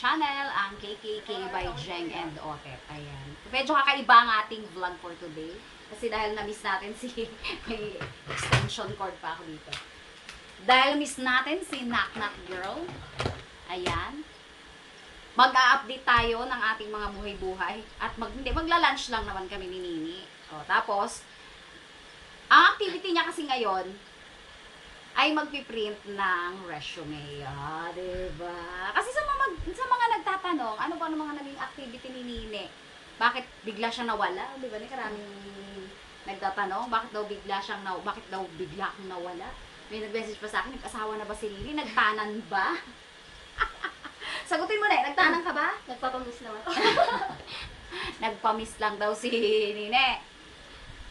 channel, ang KKK by Jeng and Otet. Ayan. Medyo kakaiba ang ating vlog for today. Kasi dahil na-miss natin si, may extension cord pa ako dito. Dahil miss natin si Knock Knock Girl. Ayan. Mag-a-update tayo ng ating mga buhay-buhay. At mag, hindi, magla-lunch lang naman kami ni Nini. O, tapos, ang activity niya kasi ngayon, ay magpiprint ng resume. Ah, diba? Kasi sa mga, sa mga nagtatanong, ano ba ang mga naging activity ni Nini? Bakit bigla siyang nawala? Di ba? Karaming nagtatanong, bakit daw bigla siyang naw, bakit daw bigla akong nawala? May nag-message pa sa akin, nag-asawa na ba si Nini? Nagtanan ba? Sagutin mo na, eh, nagtanan ka ba? Nagpapamiss naman. Nagpamiss lang daw si Nine.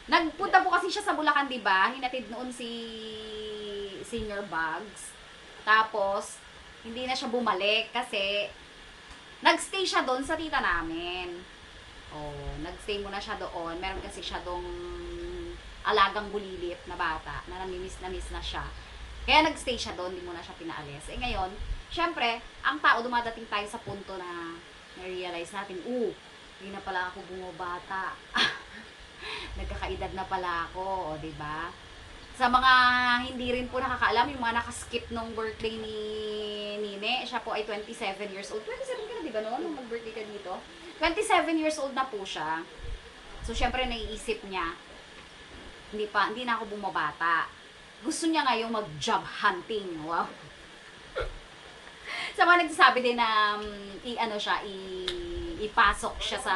Nagpunta po kasi siya sa Bulacan, di ba? Hinatid noon si Senior Bugs. Tapos, hindi na siya bumalik kasi nagstay siya doon sa tita namin. Oh, nagstay muna siya doon. Meron kasi siya doong alagang bulilit na bata na namimiss na miss na siya. Kaya nagstay siya doon, hindi muna siya pinaalis. Eh ngayon, syempre, ang tao dumadating tayo sa punto na na-realize natin, uh, hindi na pala ako bumabata. Nagkakaedad na pala ako, o, di ba? Sa mga hindi rin po nakakaalam, yung mga nakaskip nung birthday ni Nine, siya po ay 27 years old. 27 ka na, di ba no? Nung mag-birthday ka dito. 27 years old na po siya. So, syempre, naiisip niya, hindi pa, hindi na ako bumabata. Gusto niya ngayong mag-job hunting. Wow. sa mga nagsasabi din na um, i-ano siya, i, ipasok siya sa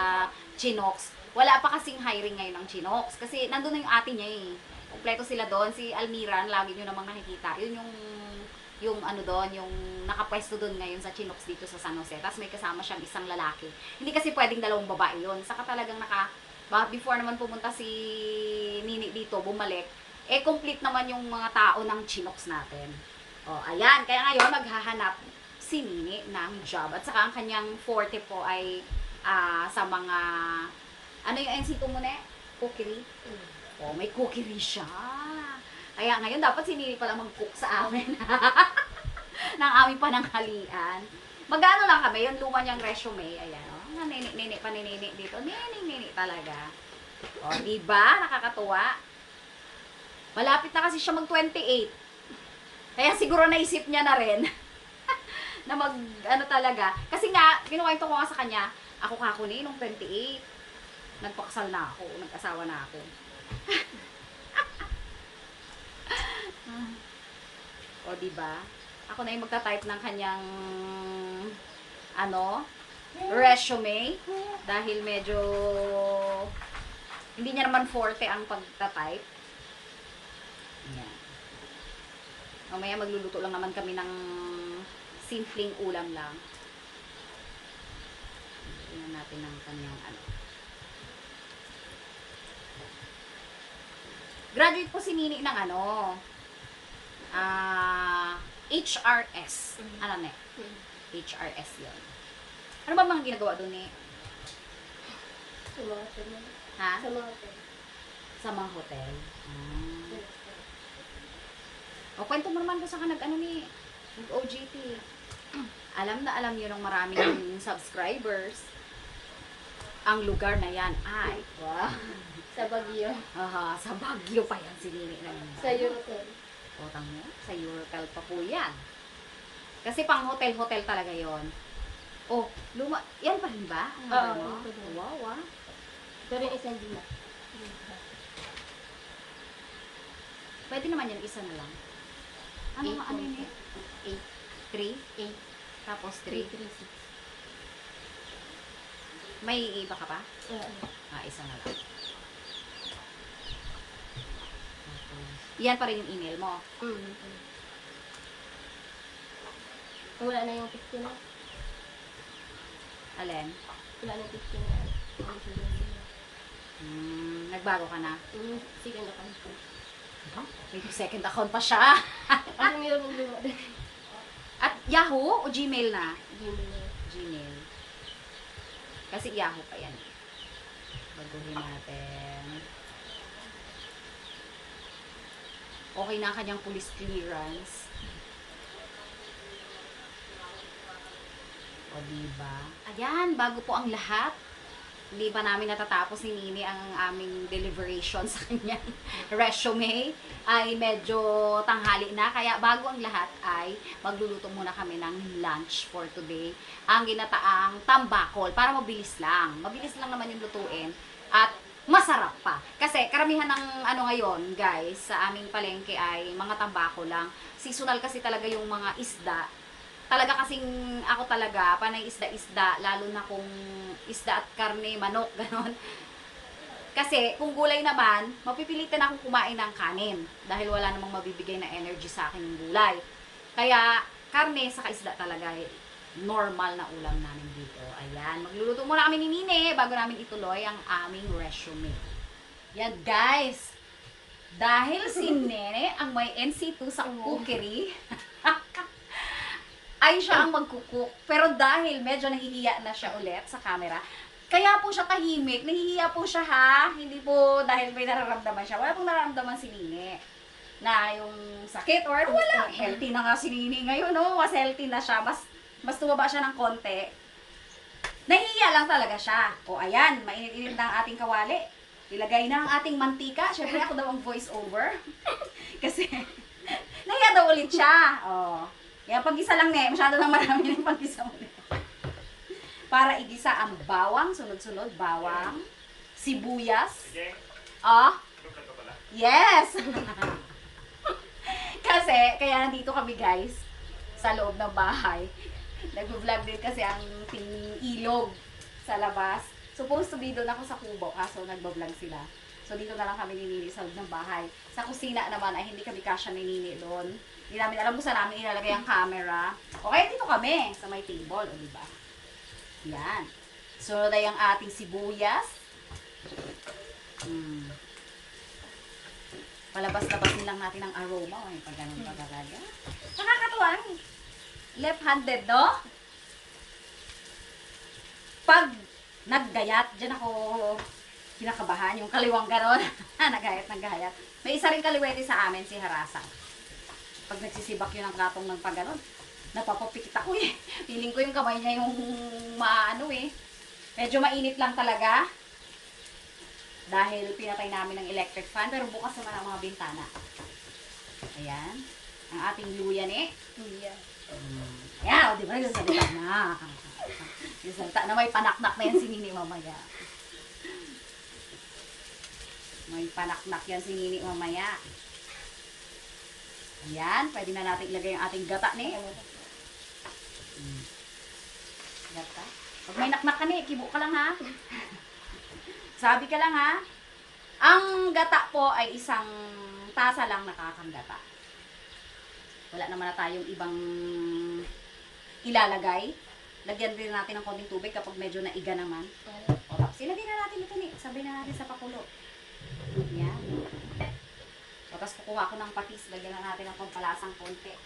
Chinox. Wala pa kasing hiring ngayon ng Chinox. Kasi nandun na yung ate niya eh. Kompleto sila doon. Si Almira, lagi nyo namang nakikita. Yun yung yung ano doon, yung nakapwesto doon ngayon sa Chinox dito sa San Jose. Tapos may kasama siyang isang lalaki. Hindi kasi pwedeng dalawang babae yun. Saka talagang naka, before naman pumunta si Nini dito, bumalik, eh complete naman yung mga tao ng Chinox natin. O, ayan. Kaya ngayon, maghahanap si Nini ng job. At saka ang kanyang forte po ay ah, sa mga, ano yung NC ko muna? Cookery? Oh, may cookery siya. Kaya ngayon, dapat si Nini pala mag-cook sa amin. ng aming pananghalian. Magano lang kami, yung luma niyang resume, ayan, oh. Nga, nini, nini, paninini dito. Nini, nini talaga. O, di ba? Nakakatuwa. Malapit na kasi siya mag-28. Kaya siguro naisip niya na rin na mag, ano talaga. Kasi nga, kinukwento ko nga sa kanya, ako kako ni nung 28. Nagpaksal na ako, nag-asawa na ako. O, di ba? Ako na yung magta-type ng kanyang ano, resume dahil medyo hindi niya naman forte ang pagta-type. Yan. Mamaya magluluto lang naman kami ng simpleng ulam lang. Tingnan natin ang kanyang ano. Graduate po si Nini ng ano, ah, HRS. Mhm. Ano ne? HRS yun. Ano ba mga ginagawa doon eh? Sa mga hotel. Ha? Sa mga hotel. Sa mga hotel. Ah. O, kwento mo naman kung saan ka nag-ano ni nag-OJT. Alam na alam yun ng maraming subscribers. Ang lugar na yan ay, wow. Sa Baguio. Aha, sa Baguio pa yan si Nini na Sa Eurotel. Utang mo, sa Eurotel pa po yan. Kasi pang hotel-hotel talaga yon. Oh, luma, yan pa rin ba? Ang Oo, pa rin. Wow, ah. Pero yung isa hindi na. Pwede naman yan, isa na lang. Ano Eight ano point yun eh? 8, 3, 8, tapos 3. 336. May iba ka pa? Oo. Ah, isa na lang. Yan pa rin yung email mo. Mm. Wala na yung 15 na. Alin? Wala na yung 15 na. Hmm, nagbago ka na. Mm, Sige na kami. May second account pa siya. Ano meron ng doon? At Yahoo o Gmail na? Gmail. Gmail. Kasi Yahoo pa yan. Baguhin natin. Okay na ang kanyang police clearance. O, diba? Ayan, bago po ang lahat, hindi pa namin natatapos ni Nini ang aming deliberation sa kanyang resume ay medyo tanghali na. Kaya bago ang lahat ay magluluto muna kami ng lunch for today. Ang ginataang tambakol para mabilis lang. Mabilis lang naman yung lutuin at masarap pa. Kasi karamihan ng ano ngayon guys sa aming palengke ay mga tambako lang. Seasonal kasi talaga yung mga isda talaga kasing ako talaga, panay isda-isda, lalo na kung isda at karne, manok, ganon. Kasi kung gulay naman, mapipilitan akong kumain ng kanin dahil wala namang mabibigay na energy sa akin yung gulay. Kaya karne sa isda talaga eh, normal na ulam namin dito. Ayan, magluluto muna kami ni Nine bago namin ituloy ang aming resume. Yan guys, dahil si Nene ang may NC2 sa cookery, ay siya ang magkukuk. Pero dahil medyo nahihiya na siya ulit sa camera, kaya po siya tahimik. Nahihiya po siya ha. Hindi po dahil may nararamdaman siya. Wala pong nararamdaman si Nini na yung sakit or wala. Healthy na nga si Nini ngayon, no? Mas healthy na siya. Mas, mas tumaba siya ng konti. Nahihiya lang talaga siya. O ayan, mainit-init na ang ating kawali. Ilagay na ang ating mantika. Siyempre ako daw ang voice over. Kasi, nahiya daw ulit siya. O, kaya pag-isa lang ne, masyado lang marami na yung pag-isa mo ne. Para igisa ang bawang, sunod-sunod, bawang, sibuyas. Ah, yes! kasi, kaya nandito kami guys, sa loob ng bahay. Nag-vlog din kasi ang team ilog sa labas. Supposed to be doon ako sa kubo, kaso nagbablog sila. So, dito na lang kami ni sa loob ng bahay. Sa kusina naman ay hindi kami kasya ni Nini doon. Hindi namin alam kung saan namin ilalagay ang camera. O kaya dito kami, sa may table, o diba? Yan. So, na yung ating sibuyas. Hmm. Palabas-labasin lang natin ang aroma. O, pag ganun pa talaga. Nakakatuwa. Left-handed, no? Pag naggayat, dyan ako kinakabahan, yung kaliwang ganon. nagayat, naggayat. May isa rin kaliwete sa amin, si Harasa. Pag nagsisibak yun ang katong ng pag ganon, napapapikit ako eh. Feeling ko yung kamay niya yung maano eh. Medyo mainit lang talaga. Dahil pinatay namin ng electric fan, pero bukas naman ang mga bintana. Ayan. Ang ating luyan eh. Iya. O, di ba? Yung salita na. Yung salita na may panaknak na yan si Nini mamaya. May panaknak yan si Nini mamaya. Ayan, pwede na natin ilagay ang ating gata ni. Gata. Pag may naknak ka ni, kibo ka lang ha. Sabi ka lang ha. Ang gata po ay isang tasa lang nakakanggata. Wala naman na tayong ibang ilalagay. Lagyan din natin ng konting tubig kapag medyo naiga naman. O, tapos ilagay na natin ito ni. Sabay na natin sa pakulo. Yan. O, tapos kukuha ko ng patis. Lagyan na natin ng pampalasang konti.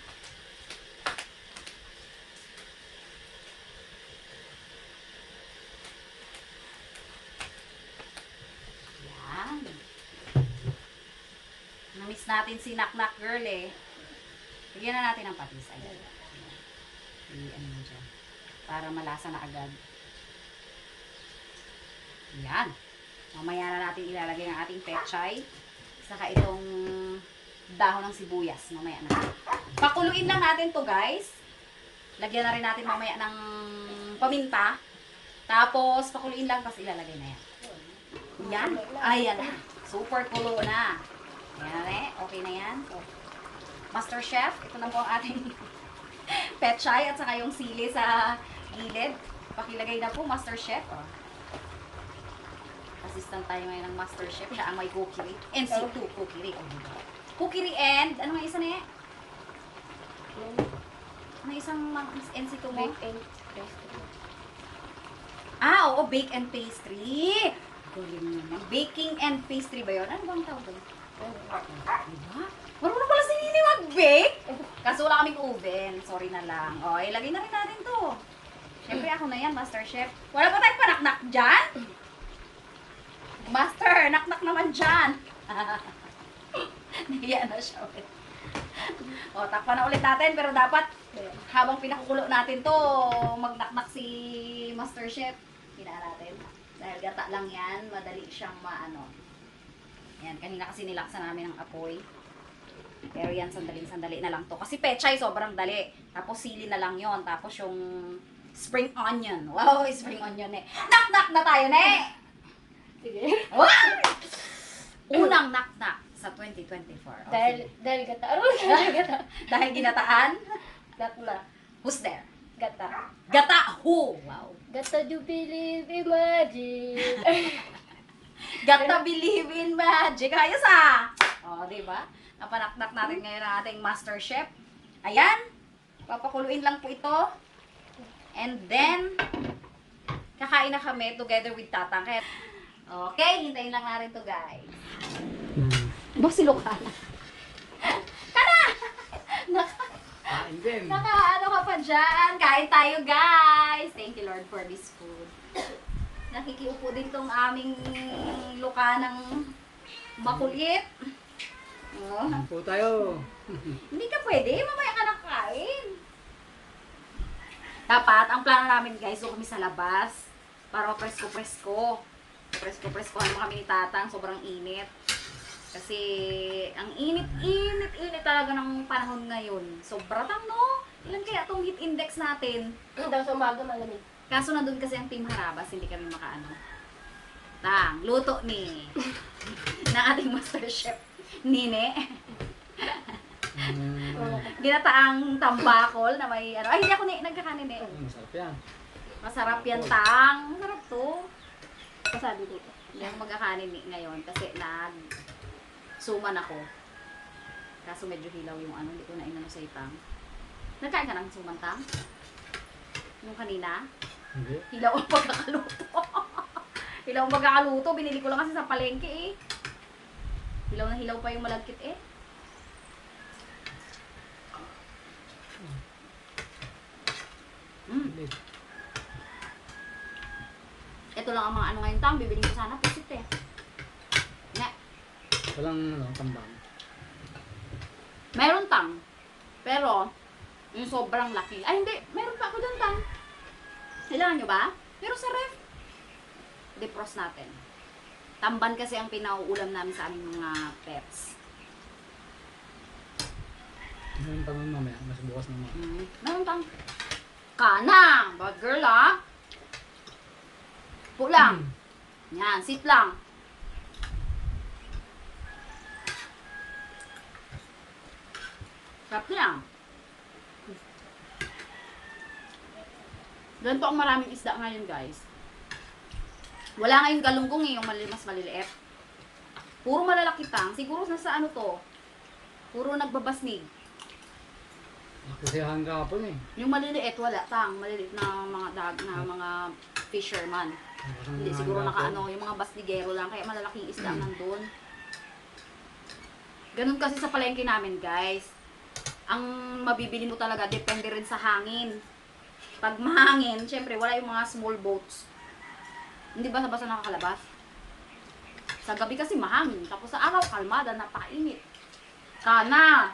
Yan. Namiss natin si Knock Girl eh. Lagyan na natin ng patis. Ayan. I, ano mo dyan. Para malasa na agad. Yan. Mamaya na natin ilalagay ang ating pechay. Saka itong dahon ng sibuyas. Mamaya na. Pakuluin lang natin to guys. Lagyan na rin natin mamaya ng paminta. Tapos, pakuluin lang. Tapos ilalagay na yan. Yan. Ayan na. Super kulo na. Yan eh. Okay na yan. Master Chef, ito na po ang ating pechay at saka yung sili sa gilid. Pakilagay na po, Master Chef. Oh. Assistant tayo ngayon ng Master Chef. Siya ang may cookery. NC2 cookery. Oh, diba? Cookery and, ano nga isa na eh? Ano isang mag- NC2 mo? Bake and pastry. Ah, oo, bake and pastry. Galing naman. Baking and pastry ba yun? Ano bang tawag doon? Diba? Marunong pala si Nini mag-bake. Kaso wala kaming oven. Sorry na lang. O, ilagay na rin natin to. Siyempre ako na yan, Master Chef. Wala pa tayong panaknak dyan? Master, naknak naman dyan. Nahiya na siya ulit. o, takpan na ulit natin. Pero dapat, habang pinakukulo natin to, magnaknak si Master Chef. Hinaan natin. Dahil gata lang yan, madali siyang maano. Yan, kanina kasi nilaksan namin ng apoy. Pero yan, sandaling-sandali na lang to. Kasi pechay, sobrang dali. Tapos sili na lang yon Tapos yung spring onion. Wow, spring onion eh. Knock-knock na tayo, ne! Sige. Wow! Unang knock-knock sa 2024. Okay. Dahil, dahil gata. Ano dahil gata? Dahil ginataan, Gata na. who's there? Gata. Gata who? Wow. Gata you believe in magic. Gata believe in magic. Ayos ah! O, oh, di ba? Napanaknak natin ngayon ang ating master chef. Ayan. Papakuluin lang po ito. And then, kakain na kami together with Tatang. Kaya, okay, hintayin lang natin to guys. Ba, si Lucana? Kana! Naka, Kain din. naka, ano ka pa dyan? Kain tayo guys! Thank you Lord for this food. Nakikiupo din tong aming Lukanang makulit. Oh. Po tayo. Hindi ka pwede, mamaya ka nakain. Dapat, ang plano namin guys, doon kami sa labas. Para presko-presko. Presko-presko ano kami ni Tatang, sobrang init. Kasi, ang init-init, init talaga ng panahon ngayon. Sobra tang, no? Ilan kaya itong heat index natin? Daw sa umaga malamig. Kaso nandun kasi ang team Harabas, hindi kami makaano. Tang, luto ni na ating master chef, Nine. Mm, Ginataang tambakol na may ano. Ay, hindi ako ni, nagkakanin eh. masarap yan. Masarap yan, tang. Masarap to. Masabi dito. Hindi ako magkakanin ni ngayon kasi nag suman ako. Kaso medyo hilaw yung ano, hindi ko na inano sa itang. Nagkain ka ng suman, tang? Yung kanina? Hindi. Hilaw ang pagkakaluto. hilaw ang pagkakaluto. Binili ko lang kasi sa palengke eh. Hilaw na hilaw pa yung malagkit eh. Mm. Ito lang ang mga ano ngayon tang. Bibiling ko sana pusit eh. Ne. Walang ano, tambang. Meron tang. Pero, yung sobrang laki. Ay, hindi. Meron pa ako dun tang. Kailangan nyo ba? Pero sa ref. Defrost natin. Tamban kasi ang pinauulam namin sa aming mga pets. Meron pa naman mamaya. Mas bukas naman. Mm. Meron tang. Kana! Bad girl ah. Po lang. Yan, sit lang. Sarap niya. Ganito ang maraming isda ngayon, guys. Wala ngayon galunggong eh, yung mali, mas maliliit. Puro malalaki tang. Siguro nasa ano to. Puro nagbabasnig. Kasi hangga hapon eh. Yung maliliit, wala tang. Maliliit na mga dag, na mga fisherman. Hindi siguro naka ano, yung mga bastigero lang. Kaya malalaking isda nandun. Ganun kasi sa palengke namin, guys. Ang mabibili mo talaga, depende rin sa hangin. Pag mahangin, syempre, wala yung mga small boats. Hindi basa-basa nakakalabas. Sa gabi kasi mahangin. Tapos sa araw, kalmada, napakainit. Kana!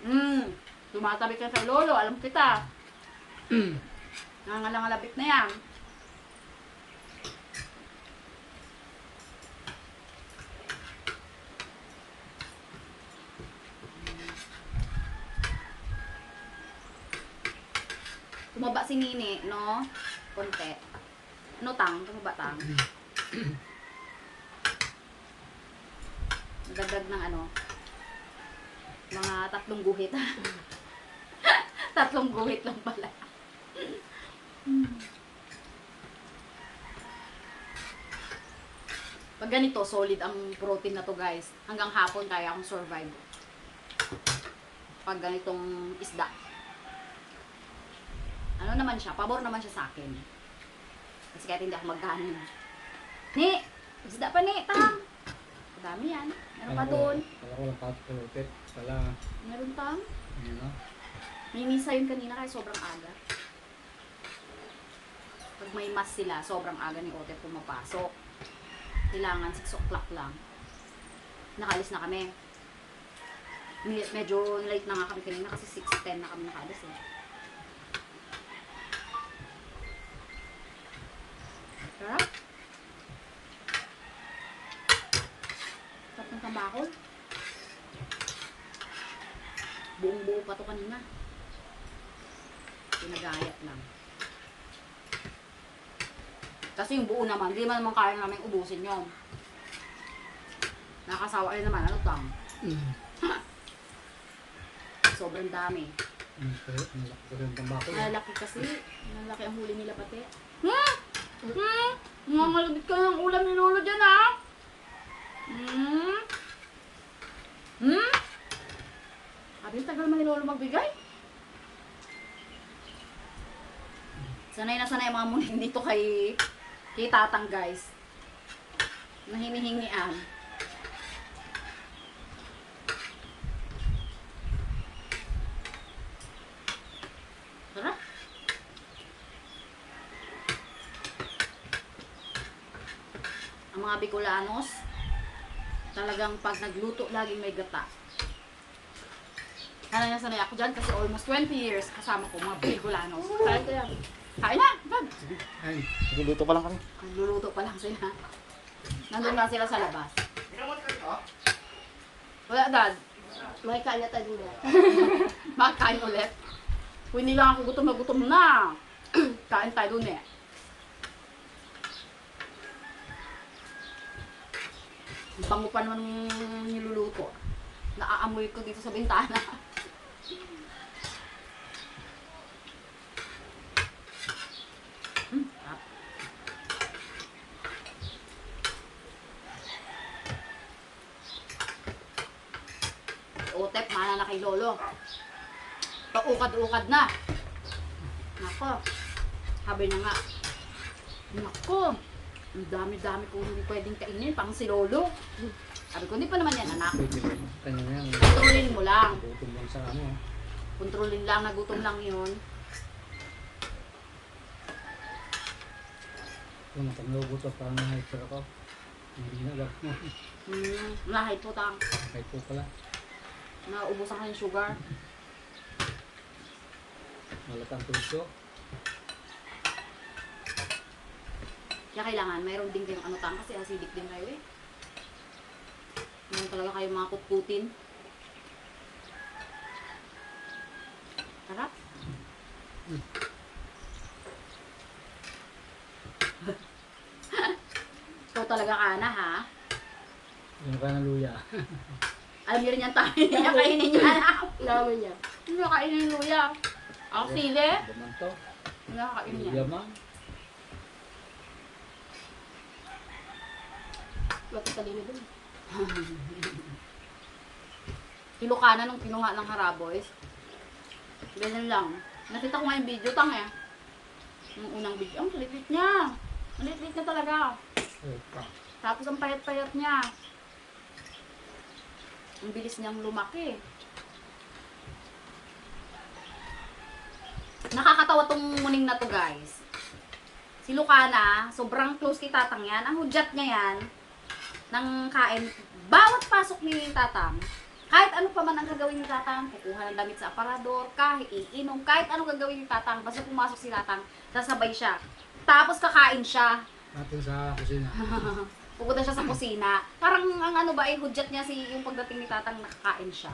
Mm. Tumatabi ka sa lolo, alam kita. Nangalangalabit na yan. Tumaba si Nini, no? Konti. No, tang? Tumaba tang. Nagdagdag ng ano? Mga tatlong guhit. tatlong guhit lang pala. Pag ganito, solid ang protein na to guys. Hanggang hapon kaya akong survive. Pag ganitong isda. Ano naman siya, pabor naman siya sa akin. Kasi kahit hindi ako magkanin. Ni, isda pa ni, tang. Madami yan. Meron pa doon. Kala ko lang patulupit. Kala, Meron tang. ano na. Minisa yun kanina kaya sobrang aga. Pag may mas sila, sobrang aga ni Ote pumapasok. Kailangan 6 o'clock lang. Nakalis na kami. Medyo late na nga kami kanina kasi 6.10 na kami nakaalis eh. Sarap. Sarap ng tambakol. Buong buo pa to kanina. Pinagayat lang. Kasi yung buo naman, hindi man naman kaya namin ubusin yun. Nakasawa rin naman, ano tang? Mm. Sobrang dami. Mm, pero malaki ko rin tambako. Malalaki kasi. Malalaki ang huli nila pati. Hmm? Hmm? Nangalabit ka ng ulam ni Lolo dyan? Hmm? Hmm? Sabi, tagal man ni Lolo magbigay. Sanay na sanay mga muning dito kay, kay Tatang, guys. Na hinihingian. Sarap. Ang mga Bicolanos, talagang pag nagluto, laging may gata. Sanay na sanay ako dyan kasi almost 20 years kasama ko mga Bicolanos. Kain ko yan. Kain na! Dad! Sige, ayun. Nagluluto pa lang kami. Nagluluto pa lang sila. Nandun na sila sa labas. Wala, Dad. May kain na tayo na. Makakain ulit. Kung hindi lang ako gutom na gutom na. Kain tayo dun eh. Ang Bango pa naman ng niluluto. Naaamoy ko dito sa bintana. Hmm, sarap. Utep, mana na kay Lolo. Paukad-ukad na. Nako. Sabi na nga. Nako. Ang dami-dami kong hindi pwedeng kainin. Pang si Lolo. Sabi ko, hindi pa naman yan, anak. Kanya yan. Kontrolin mo lang. Gutom lang sa ano. Kontrolin lang, nagutom lang yun. Kung natanggawgot at parang na-hyper ako. Hindi na mo. Hmm, lahat po tang. Kahit po pala. Naubusan ka ng sugar. Malatang puso. Kaya kailangan, mayroon din kayong ano tang kasi acidic din kayo eh. Mayroon talaga kayong mga kutkutin. Sarap. Ikaw talaga kana ha. Yung ka ng luya. Alam niyo rin yan tayo. Niya kainin yan. Naman niya. Hindi niya kainin yung luya. Ang sili. Daman to. Hindi niya kainin yan. Luya man. Matatalino din. Kilokana nung kinuha ng Haraboys. Ganyan lang. Nakita ko nga yung video, tang eh. Yung unang video. Ang lilit niya. Ang lilit na talaga. Oh. Tapos ang payat-payat niya. Ang bilis niyang lumaki. Nakakatawa tong muning na to, guys. Si Lucana, sobrang close kay Tatang yan. Ang hudyat niya yan ng kain. Bawat pasok ni Tatang, kahit ano pa man ang gagawin ni Tatang, kukuha ng damit sa aparador, kahit iinom, kahit ano gagawin ni Tatang, basta pumasok si Tatang, sasabay siya. Tapos kakain siya. Natin sa kusina. Pupunta siya sa kusina. Parang ang ano ba, eh, hudyat niya si yung pagdating ni Tatang nakakain siya.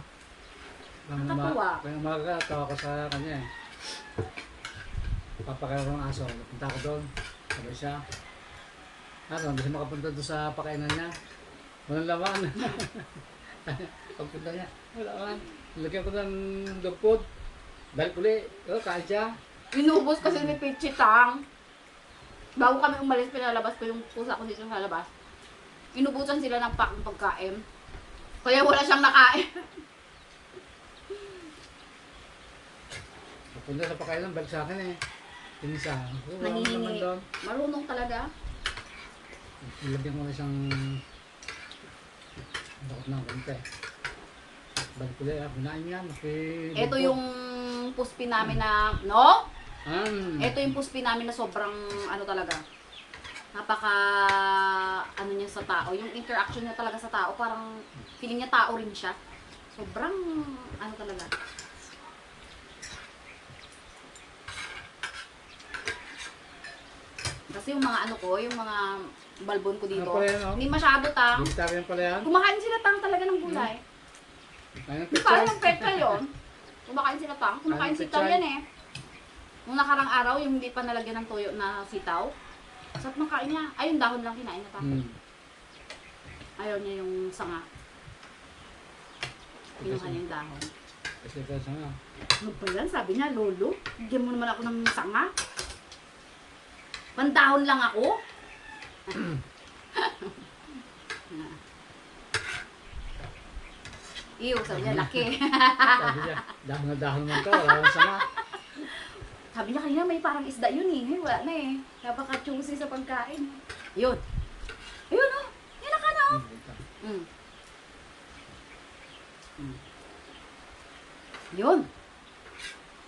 Nakakatuwa. Kaya umaga, tawa ko sa kanya eh. Papakain ko ng aso. Punta ko doon. Sabi siya. Ano, hindi siya makapunta doon sa pakainan niya. Walang laman. Pagpunta niya, wala laman. Lagyan ko ng dog food. Balik uli. Oh, kain siya. Inubos kasi ni Pichi Tang. Bago kami umalis, pinalabas ko yung pusa ko dito sa labas. Inubusan sila ng pack ng pagkain. Kaya wala siyang nakain. Papunta sa pakainan, balik sa akin eh. Tinisa. Oh, doon. Marunong talaga. Nilagyan ko na siyang dakot ng konti. Balik ulit ah. Bunain niya. Maki... Ito yung puspi namin na, no? Um, Ito yung puspi namin na sobrang, ano talaga, napaka, ano niya sa tao. Yung interaction niya talaga sa tao, parang feeling niya tao rin siya. Sobrang, ano talaga. Kasi yung mga ano ko, yung mga balbon ko dito, Ano pala yan, oh? hindi masyado tang. Vegetarian pala yan. Kumakain sila tang talaga ng gulay. Ayun, Hindi kaya ng yun. Kumakain sila tang. Kumakain sitaw pechay. yan eh. Nung nakarang araw, yung hindi pa nalagyan ng tuyo na sitaw. Sarap ng kain niya. Ay, yung dahon lang kinain na tang. Hmm. Ayaw niya yung sanga. Kinuha niya yung dahon. Kasi ito sa nga. Ano ba yan? Sabi niya, Lolo, bigyan mo naman ako ng sanga. Pandahon lang ako. Ew, sabi niya, laki. Sabi niya, dahon na dahon naman ka, wala nang sama. Sabi niya kanina may parang isda yun eh. Hey, wala na eh. Napaka-choosy sa pagkain. Yun. Ayun oh. Yan ka na oh. Mm. Mm. Yun.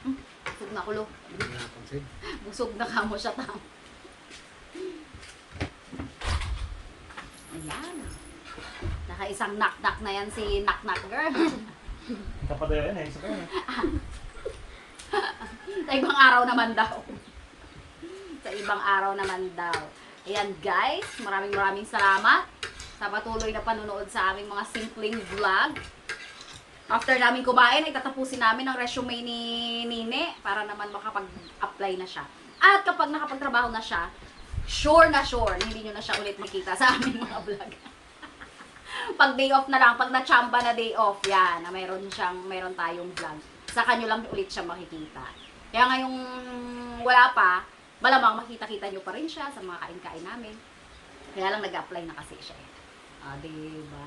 Mm. Busog na kulo. Busog na kamo siya tang. Ayan. Naka-isang knock-knock na yan si knock-knock girl. Kapadera yan eh. Sa kanya. Sa ibang araw naman daw. Sa ibang araw naman daw. Ayan guys, maraming maraming salamat sa patuloy na panonood sa aming mga simpleng vlog. After namin kumain, ay tatapusin namin ang resume ni Nine para naman makapag-apply na siya. At kapag nakapagtrabaho na siya, sure na sure, hindi nyo na siya ulit makita sa aming mga vlog. pag day off na lang, pag na-chamba na day off, yan, na mayroon siyang, mayroon tayong vlog. Sa kanyo lang ulit siya makikita. Kaya ngayong wala pa, malamang makita-kita nyo pa rin siya sa mga kain-kain namin. Kaya lang nag-apply na kasi siya. eh. Ah, diba?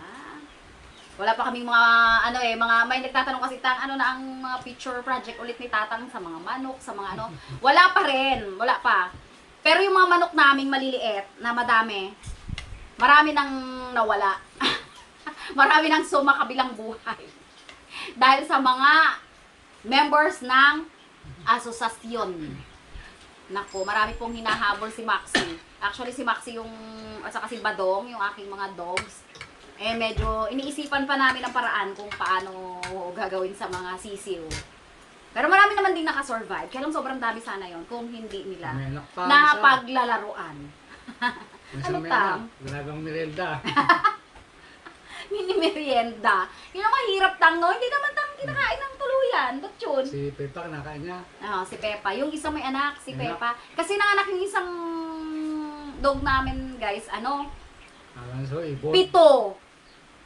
Wala pa kaming mga, ano eh, mga, may nagtatanong kasi tang, ano na ang mga picture project ulit ni Tatang sa mga manok, sa mga ano. Wala pa rin, wala pa. Pero yung mga manok naming maliliit, na madami, marami nang nawala. marami nang sumakabilang buhay. Dahil sa mga members ng asosasyon. Nako, marami pong hinahabol si Maxi. Actually, si Maxi yung, at saka si Badong, yung aking mga dogs. Eh, medyo, iniisipan pa namin ang paraan kung paano gagawin sa mga sisiw. Pero marami naman din nakasurvive. Kaya lang sobrang dami sana yon kung hindi nila napaglalaruan. Ano tam? anak, Ginagawang merienda. Mini merienda. Yun ang mahirap tang, no? Hindi naman tang kinakain tuluyan. Ba't yun? Si Pepa, kinakain niya. Ah, si Pepa. Yung isang may anak, si Anak. Pepa. Kasi nanganak yung isang dog namin, guys. Ano? Alam so, ibon. Pito.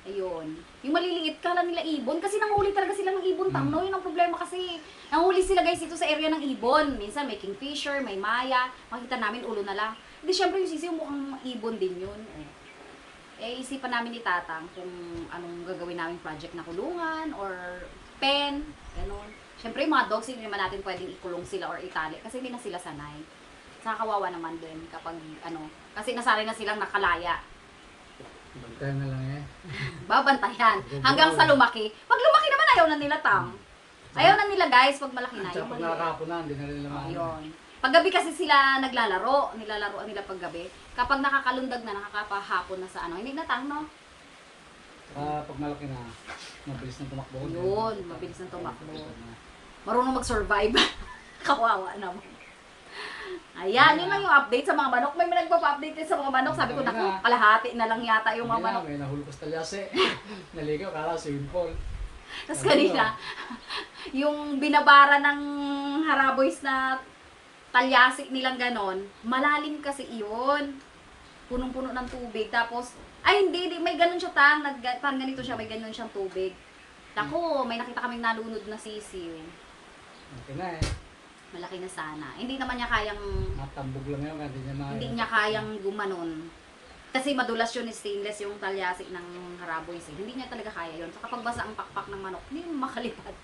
Ayun. Yung maliliit, kala nila ibon. Kasi nanghuli talaga sila ng ibon, tang, Mm. no? Yun ang problema kasi. Nanghuli sila, guys, dito sa area ng ibon. Minsan may kingfisher, may maya. Makita namin ulo na lang. Hindi, syempre yung sisiw mukhang ibon din yun. Eh. eh, isipan namin ni Tatang kung anong gagawin namin project na kulungan or pen, ganun. Siyempre, yung mga dogs, hindi naman natin pwedeng ikulong sila or itali kasi hindi na sila sanay. Saka kawawa naman din kapag, ano, kasi nasanay na silang nakalaya. Bantayan na lang eh. Babantayan. Hanggang sa lumaki. Pag lumaki naman, ayaw na nila, Tang. Ayaw na nila, guys, pag malaki na. At saka Yung pag nakakapo na, hindi na rin naman. Ayun. Paggabi kasi sila naglalaro, nilalaroan nila paggabi. Kapag nakakalundag na, nakakapahapon na sa ano, hindi na tang, no? Saka pag malaki na, mabilis na tumakbo. Yun, mabilis na tumakbo. Marunong mag-survive. Kawawa naman. Ayan, yun lang yung update sa mga manok. May nagpa-update din sa mga manok. Sabi ko, naku, kalahati na lang yata yung mga manok. May nahulog sa talyase. Naligaw, kala swimming pool. Tapos kanina, yung binabara ng haraboys na talyasik nilang ganon, malalim kasi iyon. Punong-puno ng tubig. Tapos, ay hindi, di, may ganon siya tang, nag, parang ganito siya, may ganon siyang tubig. Naku, may nakita kaming nalunod na sisiw. Okay na eh. Malaki na sana. Hindi naman niya kayang, Natambog lang yun, hindi niya hindi niya kayang gumanon. Kasi madulas yun, stainless yung talyasik ng haraboys. Eh. Hindi niya talaga kaya yun. So kapag basa ang pakpak ng manok, hindi mo makalipad.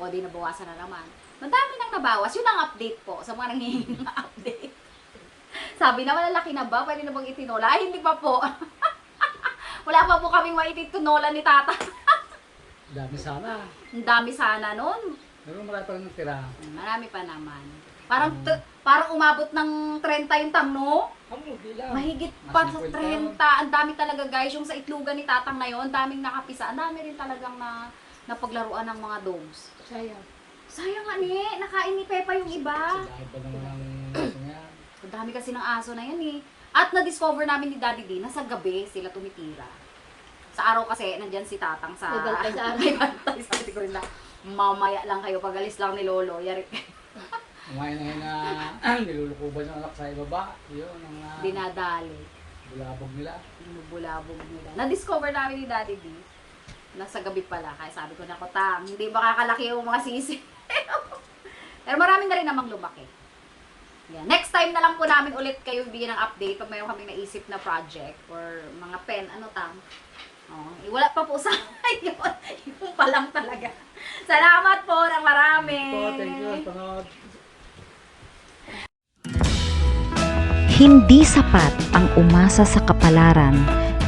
O di nabawasan na naman. Madami nang nabawas. Yun ang update po sa mga nangihingi ng update. Sabi na, malalaki na ba? Pwede na bang itinola? Ay, hindi pa po. Wala pa po kaming maititinola ni tata. Dami sana. Ang dami sana nun. Pero marami pa rin natira. Marami pa naman. Parang, t- parang umabot ng 30 yung tang, no? Ang lang. Mahigit pa sa Mas 30. Ang dami talaga guys. Yung sa itlugan ni Tatang na yon, daming nakapisa. Ang dami rin talagang na na paglaruan ng mga dogs. Sayang. Sayang nga ni, nakain ni Pepa yung iba. Sa dahil pa naman ang. Ang dami kasi ng aso na yan eh. At na-discover namin ni Daddy D na sa gabi sila tumitira. Sa araw kasi, nandyan si Tatang sa... May bantay sa araw. May bantay. Ko rin na, mamaya lang kayo, pag alis lang ni Lolo. Yari, Kumain na yun na nilulukuban ng anak sa ibaba. Yun, ang uh, dinadali. bulabog nila. Binubulabog nila. Na-discover namin ni Daddy D na sa gabi pala. Kaya sabi ko, naku Tang, hindi makakalaki yung mga sisi. Pero marami na rin namang lumaki. Yan. Next time na lang po namin ulit kayo bigyan ng update pag mayroon kaming naisip na project or mga pen. Ano, Tang? Oh, eh, wala pa po sa yun. Yung pa lang talaga. Salamat po ng marami. Thank you. Panood. Hindi sapat ang umasa sa kapalaran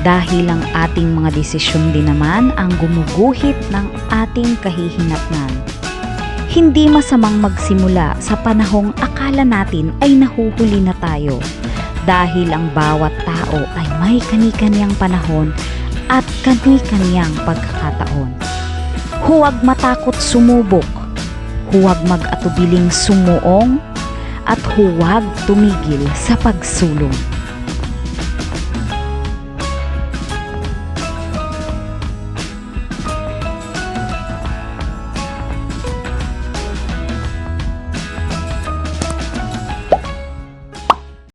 dahil ang ating mga desisyon din naman ang gumuguhit ng ating kahihinatnan. Hindi masamang magsimula sa panahong akala natin ay nahuhuli na tayo dahil ang bawat tao ay may kani-kaniyang panahon at kani-kaniyang pagkakataon. Huwag matakot sumubok, huwag mag-atubiling sumuong, at huwag tumigil sa pagsulong.